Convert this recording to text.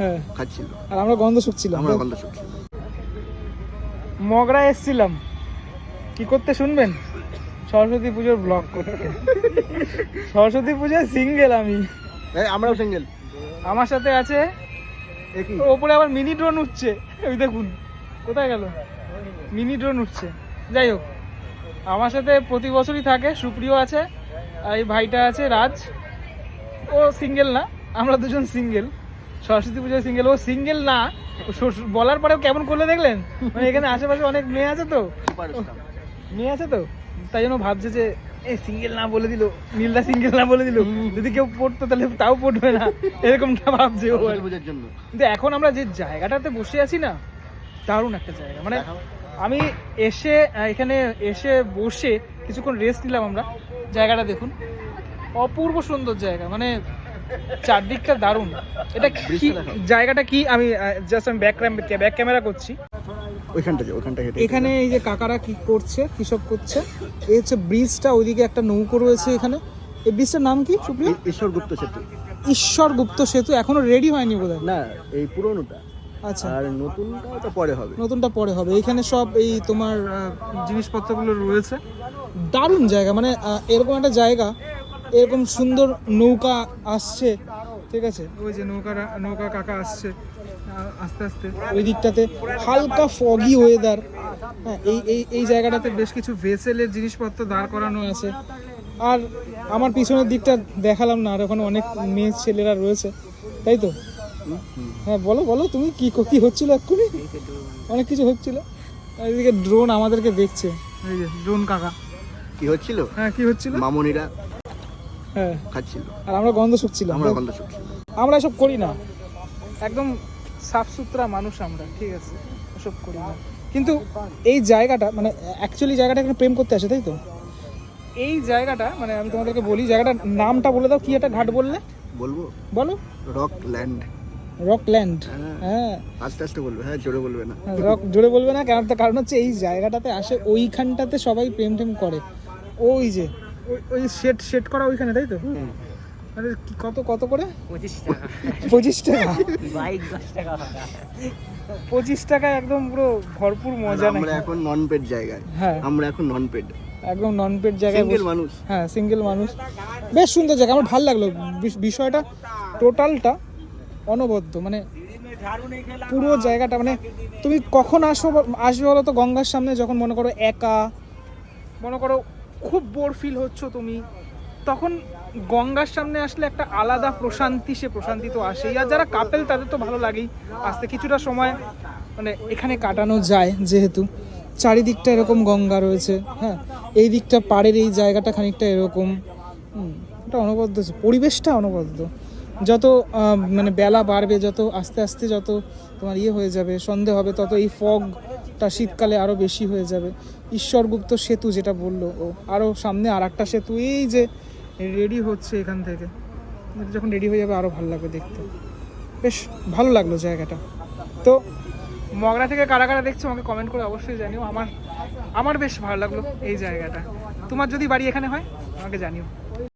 হ্যাঁ। খাচ্ছিল। আর আমরা গন্ধ শুকছিলাম আমরা গন্ধ শুকছিল। মগরা এসছিলাম। কি করতে শুনবেন? সরস্বতী পুজোর ব্লগ করতে। সরস্বতী পুজোয় সিঙ্গেল আমি। আমরাও সিঙ্গেল আমার সাথে আছে ওপরে আবার মিনি ড্রোন উঠছে। ওই দেখুন কোথায় গেল? মিনি ড্রোন উঠছে। যাই হোক আমার সাথে প্রতি বছরই থাকে সুপ্রিয় আছে আর এই ভাইটা আছে রাজ। ও সিঙ্গেল না আমরা দুজন সিঙ্গেল সরস্বতী পুজোয় সিঙ্গেল ও সিঙ্গেল না। বলার পরেও কেমন করলে দেখলেন? মানে এখানে আশেপাশে অনেক মেয়ে আছে তো। মেয়ে আছে তো? তাই জন্য ভাবছে যে এই সিঙ্গেল না বলে দিল নীলদা সিঙ্গেল না বলে দিল। যদি কেউ পড়তো তাহলে তাও পড়বে না। এরকমটা ভাবছে ও। পুজোর জন্য। কিন্তু এখন আমরা যে জায়গাটাতে বসে আছি না দারুণ একটা জায়গা। মানে আমি এসে এখানে এসে বসে কিছুক্ষণ রেস্ট নিলাম আমরা। জায়গাটা দেখুন। অপূর্ব সুন্দর জায়গা। মানে চারদিকটা দারুণ। এটা কি জায়গাটা কি? আমি জাস্ট আমি ব্যাক ব্যাক ক্যামেরা করছি। ওইখানটা ওইখানটা এখানে এই যে কাকারা কি করছে কি সব করছে এই হচ্ছে ব্রিজটা ওইদিকে একটা নৌকো রয়েছে এখানে। এই ব্রিজটার নাম কি সুপ্রিয়? এই- ঈশ্বর গুপ্ত সেতু। ঈশ্বর গুপ্ত সেতু এখনও রেডি হয়নি বোধহয়? না এই পুরোনোটা। আচ্ছা। আর নতুনটা পরে হবে। নতুনটা পরে হবে। এখানে সব এই তোমার জিনিসপত্রগুলো রয়েছে। দারুণ জায়গা মানে এরকম একটা জায়গা এরকম সুন্দর নৌকা আসছে ঠিক আছে? ওই যে নৌকা নৌকা কাকা আসছে আস্তে আস্তে। ওই দিকটাতে হালকা ফগি ওয়েদার হ্যাঁ এই এই এই জায়গাটাতে বেশ কিছু ভেসেলের জিনিসপত্র দাঁড় করানো আছে। আর আমার পিছনের দিকটা দেখালাম না আর ওখানে অনেক মেয়ে ছেলেরা রয়েছে তাই তো। হ্যাঁ বলো বলো তুমি কি কি হচ্ছিল এক্ষুনি? অনেক কিছু হচ্ছিল। এদিকে ড্রোন আমাদেরকে দেখছে। এই যে ড্রোন কাকা। কি হচ্ছিল? হ্যাঁ কি হচ্ছিল? মামনিরা। হ্যাঁ। খাচ্ছিল। আর আমরা গন্ধ শুকছিলাম। আমরা গন্ধ শুকছিল আমরা এসব করি না। একদম সাফ সুতরা মানুষ আমরা ঠিক আছে? এসব করি না। কিন্তু এই জায়গাটা মানে অ্যাকচুয়ালি জায়গাটা এখানে প্রেম করতে আসে তাই তো? এই জায়গাটা মানে আমি তোমাদেরকে বলি জায়গাটার নামটা বলে দাও কি একটা ঘাট বললে? বলব? বলো। Rock land. রকল্যান্ড হ্যাঁ। হ্যাঁ। আস্তে আস্তে বলবে হ্যাঁ জোরে বলবে না। রক জোরে বলবে না কারণ কারণ হচ্ছে এই জায়গাটাতে আসে ওইখানটাতে সবাই প্রেম টেম করে। ওই যে ওই- ওই সেট সেট করা ওইখানে তাই তো? আরে কি কত কত করে? পঁচিশ টাকা। পঁচিশ টাকা? বাইক দশ টাকা পঁচিশ টাকায় একদম পুরো ভরপুর মজা আমরা এখন নন পেড জায়গায়। হ্যাঁ। আমরা এখন নন পেড একদম নন পেড জায়গায় সিঙ্গেল মানুষ। হ্যাঁ সিঙ্গেল মানুষ। বেশ সুন্দর জায়গা আমার ভালো লাগল। বিষ- বিষয়টা টোটালটা অনবদ্য মানে পুরো জায়গাটা মানে তুমি কখন আসো আসবে বলো তো গঙ্গার সামনে যখন মনে করো একা মনে করো খুব বোর ফিল হচ্ছ তুমি। তখন গঙ্গার সামনে আসলে একটা আলাদা প্রশান্তি, সে প্রশান্তি তো আসেই। আর যারা কাপেল, তাদের তো ভালো লাগেই। আসতে কিছুটা সময় মানে এখানে কাটানো যায় যেহেতু। চারিদিকটা এরকম গঙ্গা রয়েছে হ্যাঁ। এই দিকটা পাড়ের এই জায়গাটা খানিকটা এরকম। এটা অনবদ্য। পরিবেশটা অনবদ্য। যত মানে বেলা বাড়বে, যত আস্তে আস্তে যত তোমার ইয়ে হয়ে যাবে, সন্ধে হবে, তত এই ফগটা শীতকালে আরও বেশি হয়ে যাবে। ঈশ্বরগুপ্ত সেতু যেটা বলল ও। আরও সামনে আর একটা সেতু, এই যে রেডি হচ্ছে এখান থেকে। যখন রেডি হয়ে যাবে আরও ভালো লাগবে দেখতে। বেশ ভালো লাগল জায়গাটা। তো মগরা থেকে কারা কারা দেখছ আমাকে কমেন্ট করে অবশ্যই জানিও। আমার আমার বেশ ভালো লাগল এই জায়গাটা। তোমার যদি বাড়ি এখানে হয়, আমাকে জানিও।